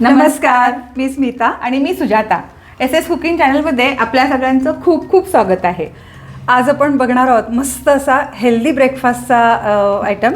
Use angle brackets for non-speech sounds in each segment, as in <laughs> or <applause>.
नमस्कार मी स्मिता. आणि मी सुजाता. एस एस कुकिंग चॅनलमध्ये आपल्या सगळ्यांचं खूप खूप स्वागत आहे. आज आपण बघणार आहोत मस्त असा हेल्दी ब्रेकफास्टचा आयटम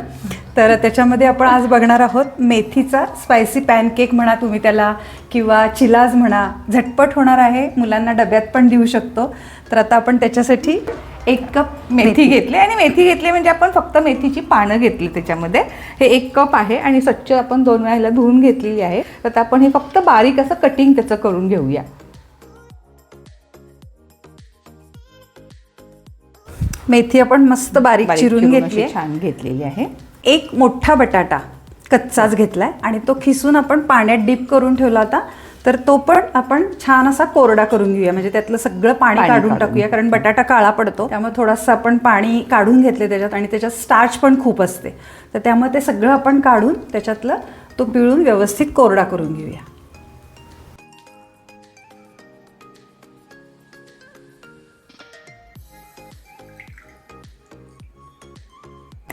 तर त्याच्यामध्ये आपण आज बघणार आहोत मेथीचा स्पायसी पॅनकेक म्हणा तुम्ही त्याला किंवा चिलाज म्हणा. झटपट होणार आहे मुलांना डब्यात पण देऊ शकतो. तर आता आपण त्याच्यासाठी एक कप मेथी घेतली आणि मेथी घेतली म्हणजे आपण फक्त मेथीची पानं घेतली त्याच्यामध्ये. हे एक कप आहे आणि स्वच्छ आपण दोन वेळेला धुवून घेतलेली आहे. तर आता आपण हे फक्त बारीक असं कटिंग त्याचं करून घेऊया. मेथी आपण मस्त बारीक चिरून घेतली छान घेतलेली आहे. एक मोठा बटाटा कच्चाच घेतलाय आणि तो खिसून आपण पाण्यात डीप करून ठेवला होता. तर तो पण आपण छान असा कोरडा करून घेऊया. म्हणजे त्यातलं सगळं पाणी काढून. टाकूया कारण बटाटा काळा पडतो त्यामुळे थोडंसं आपण पाणी काढून घेतले त्याच्यात आणि त्याच्यात स्टार्च पण खूप असते. तर त्यामुळे ते सगळं आपण काढून त्याच्यातलं तो पिळून व्यवस्थित कोरडा करून घेऊया.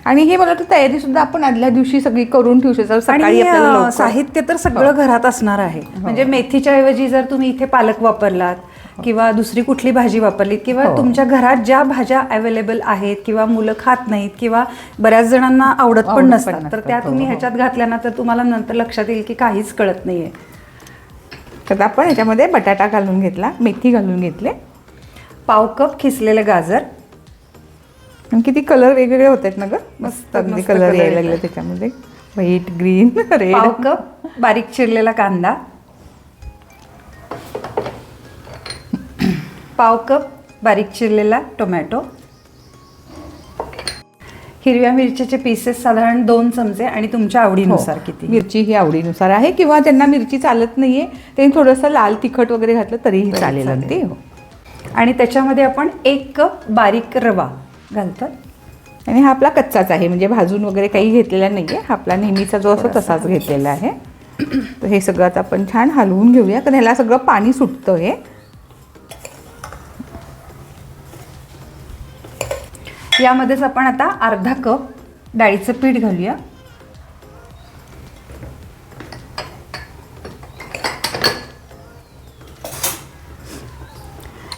आणि हे मला वाटतं तयारी सुद्धा आपण आदल्या दिवशी सगळी करून ठेवू शकतो. सकाळी आपल्याला लवकर- साहित्य तर सगळं घरात असणार आहे. म्हणजे मेथीच्या ऐवजी जर तुम्ही इथे पालक वापरलात किंवा दुसरी कुठली भाजी वापरलीत किंवा हो. तुमच्या घरात ज्या भाज्या अवेलेबल आहेत किंवा मुलं खात नाहीत किंवा बऱ्याच जणांना आवडत पण आवडत पण नसतात तर नसतात, त्या हो, तुम्ही हो. ह्याच्यात घातल्या ना तर तुम्हाला नंतर लक्षात येईल की काहीच कळत नाहीये. तर आपण ह्याच्यामध्ये बटाटा घालून घेतला मेथी घालून घेतले. पाव कप खिसलेलं गाजर. आणि किती कलर वेगवेगळे होत आहेत ना ग? मस्त अगदी मस्त कलर color यायला. लागले त्याच्यामध्ये. व्हाईट ग्रीन रेड कप बारीक चिरलेला कांदा. पाव कप बारीक चिरलेला टोमॅटो हिरव्या मिरच्याचे पीसेस साधारण दोन चमचे आणि तुमच्या आवडीनुसार किती? हो. मिरची ही आवडीनुसार आहे किंवा त्यांना मिरची चालत नाहीये त्यांनी थोडंसं लाल तिखट वगैरे घातलं तरीही तरी चालेल चालेल. अगदी. हो आणि त्याच्यामध्ये आपण एक कप बारीक रवा. घालतात. आणि हा आपला कच्चाच आहे म्हणजे भाजून वगैरे काही घेतलेला नाहीये. हा आपला नेहमीचा जो असतो तसाच घेतलेला आहे. तर हे सगळं आता आपण छान हलवून घेऊया. कारण ह्याला सगळं पाणी सुटतं हे यामध्येच आपण आता अर्धा कप डाळीचं पीठ घालूया.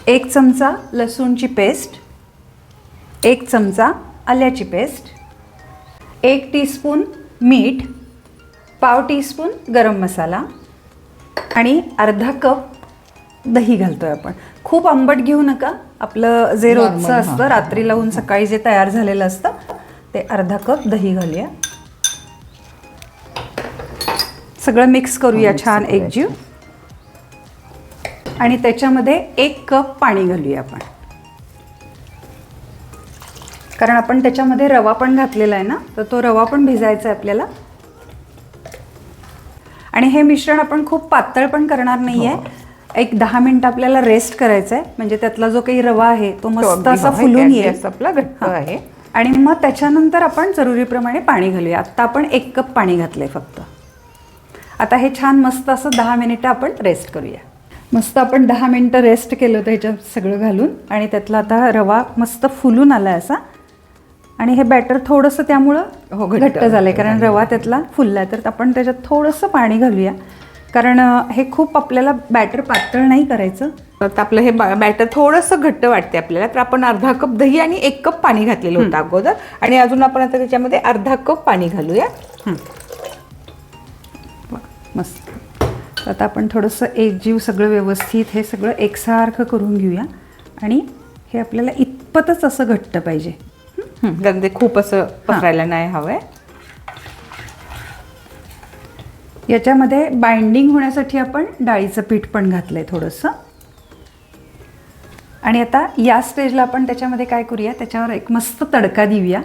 एक चमचा लसूणची पेस्ट. एक चमचा आल्याची पेस्ट एक टीस्पून मीठ पाव टीस्पून गरम मसाला आणि अर्धा कप दही घालतोय आपण. खूप आंबट घेऊ नका. आपलं जे रोजचं. असतं रात्री लावून सकाळी जे तयार झालेलं असतं ते अर्धा कप दही घालूया. सगळं मिक्स करूया छान. एकजीव. आणि त्याच्यामध्ये एक कप पाणी घालूया आपण. कारण आपण त्याच्यामध्ये रवा पण घातलेला आहे ना तर तो रवा पण भिजायचा आहे आपल्याला. आणि हे मिश्रण आपण खूप पातळ पण करणार नाहीये. एक दहा मिनिटं आपल्याला रेस्ट करायचं आहे म्हणजे त्यातला जो काही रवा आहे तो मस्त असा हो, हे फुलून येईल. आपला घट्ट हां. आहे. आणि मग त्याच्यानंतर आपण जरुरीप्रमाणे पाणी घालूया. आत्ता आपण एक कप पाणी घातलंय फक्त. आता हे छान मस्त असं दहा मिनिटं आपण रेस्ट करूया. मस्त आपण दहा मिनिटं रेस्ट केलं होतं ह्याच्यात सगळं घालून. आणि त्यातला आता रवा मस्त फुलून आला असा. आणि हे बॅटर थोडंसं त्यामुळं हो, घट्ट- झालंय घट्ट कारण. रवा त्यातला फुललाय. तर आपण त्याच्यात थोडंसं पाणी घालूया. कारण हे खूप आपल्याला बॅटर पातळ नाही करायचं. तर आपलं हे बॅटर थोडंसं घट्ट वाटते आपल्याला. तर आपण अर्धा कप दही आणि एक कप पाणी घातलेलं होतं अगोदर. आणि अजून आपण आता त्याच्यामध्ये अर्धा कप पाणी घालूया. मस्त. आता आपण थोडंसं एकजीव सगळं व्यवस्थित हे सगळं एकसारखं करून घेऊया. आणि हे आपल्याला इतपतच असं घट्ट पाहिजे. कारण ते खूप असं पसरायला नाही हवंय. याच्यामध्ये बाइंडिंग होण्यासाठी आपण डाळीचं पीठ पण घातलंय थोडंसं. आणि आता या स्टेजला आपण त्याच्यामध्ये काय करूया? त्याच्यावर एक मस्त तडका देऊया.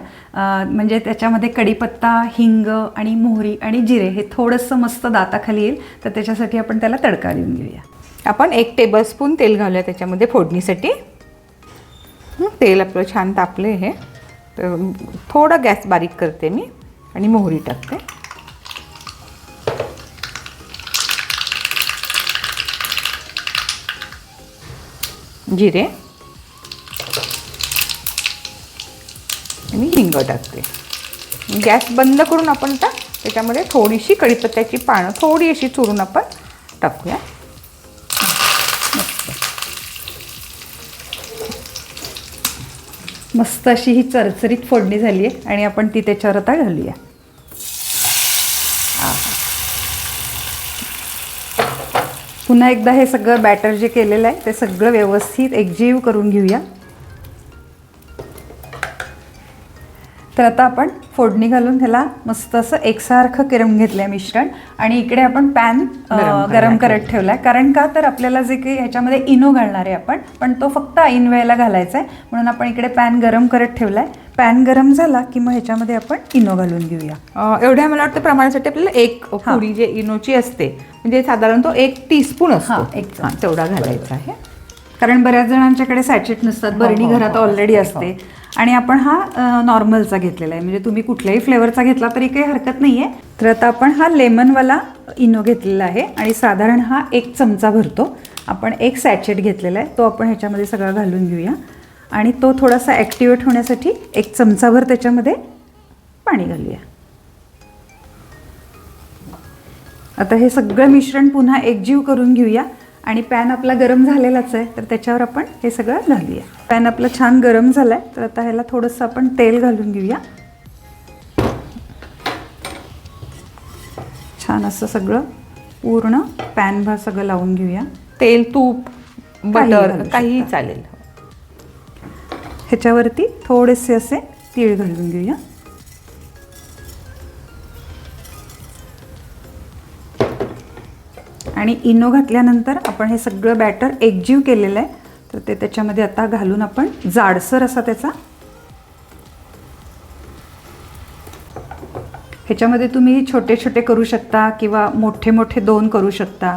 म्हणजे त्याच्यामध्ये कढीपत्ता हिंग आणि मोहरी आणि जिरे हे थोडंसं मस्त दाताखाली येईल. तर त्याच्यासाठी आपण त्याला तडका देऊन घेऊया. आपण एक टेबलस्पून तेल घालूया त्याच्यामध्ये फोडणीसाठी. तेल आपलं छान तापले हे. तर थोडं गॅस बारीक करते मी आणि मोहरी टाकते. जिरे. आणि हिंग टाकते. गॅस बंद करून आपण आता त्याच्यामध्ये थोडीशी कढीपत्त्याची पानं थोडी अशी चुरून आपण टाकूया. मस्त अशी ही चरचरीत फोडणी झाली आहे आणि आपण ती त्याच्यावर आता घालूया. पुन्हा एकदा हे सगळं बॅटर जे केलेलं आहे ते सगळं व्यवस्थित एकजीव करून घेऊया. तर आता आपण फोडणी घालून त्याला मस्त असं एकसारखं किरम घेतलं आहे मिश्रण. आणि इकडे आपण पॅन गरम करत ठेवला आहे कारण का? तर आपल्याला जे काही ह्याच्यामध्ये इनो घालणार आहे आपण पण तो फक्त ऐन वेळेला घालायचा आहे. म्हणून आपण इकडे पॅन गरम करत ठेवला आहे पॅन गरम झाला की मग ह्याच्यामध्ये आपण इनो घालून घेऊया. एवढ्या मला वाटतं प्रमाणासाठी आपल्याला एक पुडी जे इनोची असते म्हणजे साधारण तो एक टीस्पून असतो. हां, एक. हां, तेवढा घालायचा आहे. कारण बऱ्याच जणांच्याकडे सॅचेट नसतात. बरणी हो, हो, घरात हो. ऑलरेडी असते. आणि आपण हा नॉर्मलचा घेतलेला आहे. म्हणजे तुम्ही कुठल्याही फ्लेवरचा घेतला तरी काही हरकत नाही आहे तर आता आपण हा लेमनवाला इनो घेतलेला आहे आणि साधारण हा एक चमचा भरतो. आपण एक सॅचेट घेतलेला आहे. तो आपण ह्याच्यामध्ये सगळा घालून घेऊया. आणि तो थोडासा ॲक्टिवेट होण्यासाठी एक चमचाभर त्याच्यामध्ये पाणी घालूया. आता हे सगळं मिश्रण पुन्हा एकजीव करून घेऊया. आणि पॅन आपला गरम झालेलाच आहे तर त्याच्यावर आपण हे सगळं घालूया. पॅन आपलं छान गरम झालं आहे तर आता ह्याला थोडंसं आपण तेल घालून घेऊया. छान असं सगळं पूर्ण पॅन भा सगळं लावून घेऊया. तेल तूप काही बटर काही. चालेल. ह्याच्यावरती थोडेसे असे तीळ घालून घेऊया. आणि इनो घातल्यानंतर आपण हे सगळं बॅटर एकजीव केलेलं आहे. तर ते त्याच्यामध्ये आता घालून आपण जाडसर असा त्याचा ह्याच्यामध्ये तुम्ही छोटे छोटे करू शकता किंवा मोठे मोठे दोन करू शकता.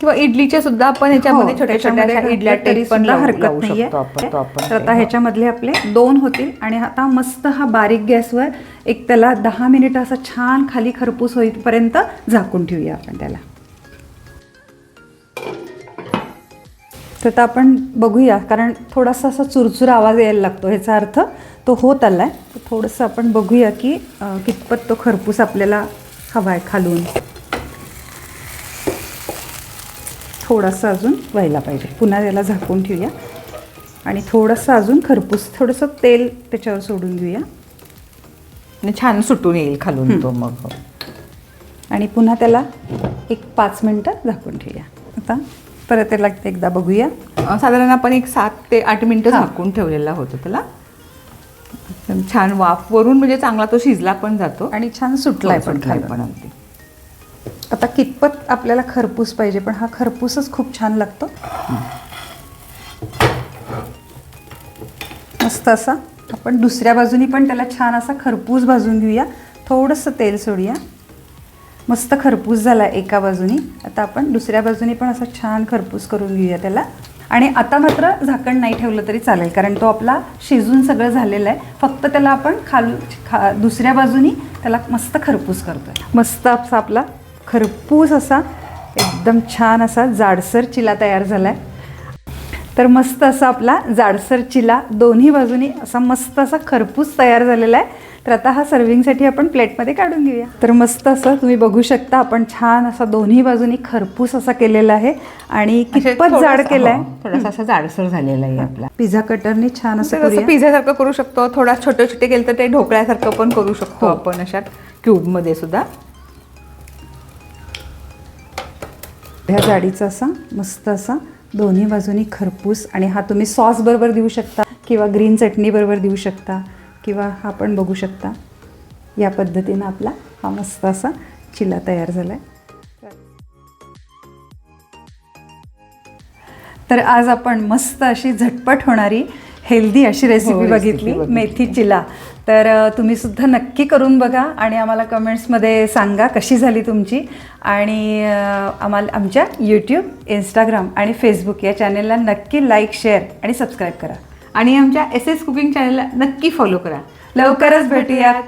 किंवा इडलीच्या सुद्धा आपण ह्याच्यामध्ये हो, छोट्या छोट्या इडल्या तरी टाईप पण हरकत नाहीये. तर आता. ह्याच्यामधले आपले दोन होतील आणि आता मस्त हा बारीक गॅसवर एक त्याला दहा मिनिट असा छान खाली खरपूस होईपर्यंत झाकून ठेवूया आपण त्याला. तर आता आपण बघूया कारण थोडासा असा चुरचुर आवाज यायला लागतो ह्याचा अर्थ तो होत आलाय. तर थोडंसं आपण बघूया की कितपत तो खरपूस आपल्याला हवा आहे खालून. थोडासा अजून व्हायला पाहिजे. पुन्हा त्याला झाकून ठेवूया. आणि थोडंसं अजून खरपूस थोडंसं तेल त्याच्यावर सोडून घेऊया आणि छान सुटून येईल खालून तो मग. आणि पुन्हा त्याला एक पाच मिनटं झाकून ठेवूया. आता परत त्याला एकदा बघूया. साधारण आपण एक सात ते आठ मिनिटं हां. झाकून ठेवलेला होतो त्याला. एकदम छान वाफ वरून म्हणजे चांगला तो शिजला पण जातो आणि छान सुटलाय पण सुटलाय खालून. पण अगदी. आता कितपत आपल्याला खरपूस पाहिजे पण हा खरपूसच खूप छान लागतो. मस्त असा. आपण दुसऱ्या बाजूनी पण त्याला छान असा खरपूस भाजून घेऊया. थोडंसं तेल सोडूया. मस्त खरपूस झाला एका बाजूनी. आता आपण दुसऱ्या बाजूनी पण असा छान खरपूस करून घेऊया त्याला. आणि आता मात्र झाकण नाही ठेवलं तरी चालेल कारण तो आपला शिजून सगळं झालेलं आहे. फक्त त्याला आपण खालू खा दुसऱ्या बाजूनी त्याला मस्त खरपूस करतो आहे मस्त असा आपला खरपूस असा एकदम छान असा जाडसर चिला तयार झाला आहे तर मस्त असा आपला जाडसर चिला दोन्ही बाजूनी असा मस्त असा खरपूस तयार झालेला आहे. तर आता हा सर्विंगसाठी आपण प्लेटमध्ये काढून घेऊया. तर मस्त असं तुम्ही बघू शकता आपण छान असा दोन्ही बाजूनी खरपूस असा केलेला आहे आणि कितपत जाड केलाय. थोडासा असा जाडसर झालेला आहे आपला. <laughs> पिझ्झा कटरने छान असं करूया. पिझ्झासारखं करू शकतो थोडा छोटे छोटे केलं तर ते ढोकळ्यासारखं पण करू शकतो हो. आपण अशा क्यूबमध्ये सुद्धा. ह्या जाडीचा असा मस्त असा दोन्ही बाजूनी खरपूस आणि हा तुम्ही सॉस बरोबर देऊ शकता किंवा ग्रीन चटणी बरोबर देऊ शकता किंवा हा पण बघू शकता. या पद्धतीनं आपला हा मस्त असा चिला तयार झाला आहे तर आज आपण मस्त अशी झटपट होणारी हेल्दी अशी रेसिपी हो, बघितली. मेथी चिला. तर तुम्ही सुद्धा नक्की करून बघा आणि आम्हाला कमेंट्समध्ये सांगा कशी झाली तुमची. आणि आम्हाला आमच्या यूट्यूब इंस्टाग्राम आणि फेसबुक या चॅनेलला नक्की लाईक शेअर आणि सबस्क्राईब करा. आणि आमच्या एस एस कुकिंग चॅनलला नक्की फॉलो करा. लवकरच भेटूयात.